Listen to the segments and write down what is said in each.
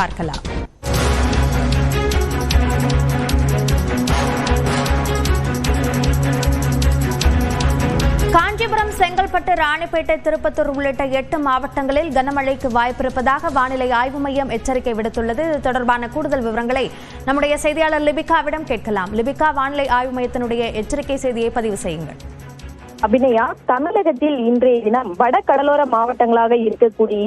பார்க்கலாம். காஞ்சிபுரம் செங்கல்பட்டு ராணிப்பேட்டை திருப்பத்தூர் உள்ளிட்ட எட்டு மாவட்டங்களில் கனமழைக்கு வாய்ப்பிருப்பதாக வானிலை ஆய்வு மையம் எச்சரிக்கை விடுத்துள்ளது. இது தொடர்பான கூடுதல் விவரங்களை நம்முடைய செய்தியாளர் லிபிகாவிடம் கேட்கலாம். லிபிகா வானிலை ஆய்வு மையத்தினுடைய எச்சரிக்கை செய்தியை பதிவு செய்யுங்கள். அபிநயா தமிழகத்தில் இன்றைய தினம் வட கடலோர மாவட்டங்களாக இருக்கக்கூடிய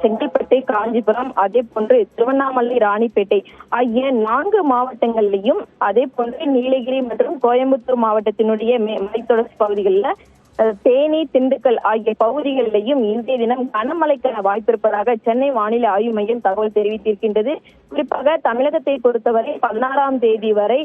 செங்கல்பட்டு காஞ்சிபுரம் அதே போன்று திருவண்ணாமலை ராணிப்பேட்டை ஆகிய நான்கு மாவட்டங்களிலும் அதே போன்று நீலகிரி மற்றும் கோயம்புத்தூர் மாவட்டத்தினுடைய மே- மலைத்தொடர்ச்சி பகுதிகளில் தேனி திண்டுக்கல் ஆகிய பகுதிகளிலையும் இன்றைய தினம் கனமழைக்கான வாய்ப்பு இருப்பதாக சென்னை வானிலை ஆய்வு மையம் தகவல் தெரிவித்திருக்கின்றது. குறிப்பாக தமிழகத்தை பொறுத்தவரை பதினாறாம் தேதி வரை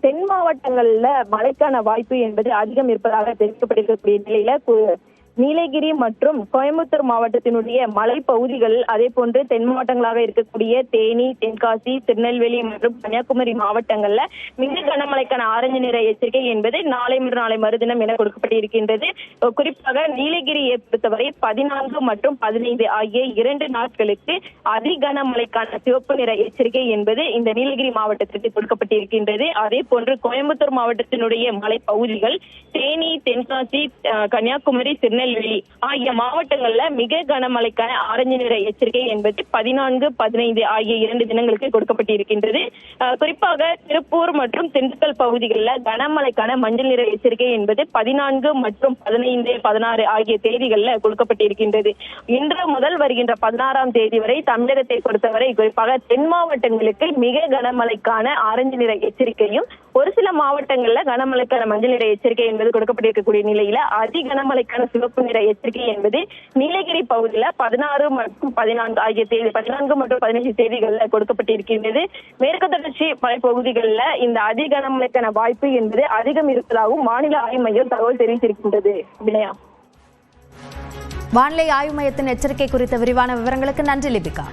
தென் மாவட்டங்கள்ல மழைக்கான வாய்ப்பு என்பது அதிகம் இருப்பதாக தெரிவிக்கப்பட்டிருக்கக்கூடிய நிலையில கு- நீலகிரி மற்றும் கோயம்புத்தூர் மாவட்டத்தினுடைய மலைப்பகுதிகள் அதே போன்று தென் மாவட்டங்களாக இருக்கக்கூடிய தேனி தென்காசி திருநெல்வேலி மற்றும் கன்னியாகுமரி மாவட்டங்கள்ல மிக கனமழைக்கான ஆரஞ்சு நிற எச்சரிக்கை என்பது நாளை மற்றும் நாளை மறுதினம் என கொடுக்கப்பட்டிருக்கின்றது. குறிப்பாக நீலகிரியை பொறுத்தவரை பதினான்கு மற்றும் பதினைந்து ஆகிய இரண்டு நாட்களுக்கு அதி கனமழைக்கான சிவப்பு நிற எச்சரிக்கை என்பது இந்த நீலகிரி மாவட்டத்திற்கு கொடுக்கப்பட்டிருக்கின்றது. அதே போன்று கோயம்புத்தூர் மாவட்டத்தினுடைய மலைப்பகுதிகள் தேனி தென்காசி அஹ், கன்னியாகுமரி திருநெல்வேலி திருநெல்வேலி ஆகிய மாவட்டங்கள்ல மிக கனமழைக்கான ஆரஞ்சு நிற எச்சரிக்கை என்பது பதினான்கு பதினைந்து ஆகிய இரண்டு தினங்களுக்கு கொடுக்கப்பட்டிருக்கின்றது. குறிப்பாக திருப்பூர் மற்றும் திண்டுக்கல் பகுதிகளில் கனமழைக்கான மஞ்சள் நிற எச்சரிக்கை என்பது பதினான்கு மற்றும் பதினைந்து பதினாறு ஆகிய தேதிகளில் கொடுக்கப்பட்டிருக்கின்றது. இன்று முதல் வருகின்ற பதினாறாம் தேதி வரை தமிழகத்தை பொறுத்தவரை குறிப்பாக தென் மாவட்டங்களுக்கு மிக கனமழைக்கான ஆரஞ்சு நிற எச்சரிக்கையும் ஒரு சில மாவட்டங்கள்ல கனமழைக்கான மஞ்சள் நிற எச்சரிக்கை என்பது கொடுக்கப்பட்டிருக்கக்கூடிய நிலையில அதி கனமழைக்கான சிவப்பு சிவப்பு நிற எச்சரிக்கை என்பது நீலகிரி பகுதியில பதினாறு மற்றும் பதினான்கு ஆகிய தேதி பதினான்கு மற்றும் பதினைஞ்சு தேதிகளில் கொடுக்கப்பட்டிருக்கின்றது. மேற்கு தொடர்ச்சி மலைப்பகுதிகளில் இந்த அதிகனமழைக்கான வாய்ப்பு என்பது அதிகம் இருப்பதாகவும் மாநில ஆய்வு மையம் தகவல் தெரிவித்திருக்கின்றது. வினயா. வானிலை ஆய்வு மையத்தின் எச்சரிக்கை குறித்த விரிவான விவரங்களுக்கு நன்றி லிபிகா.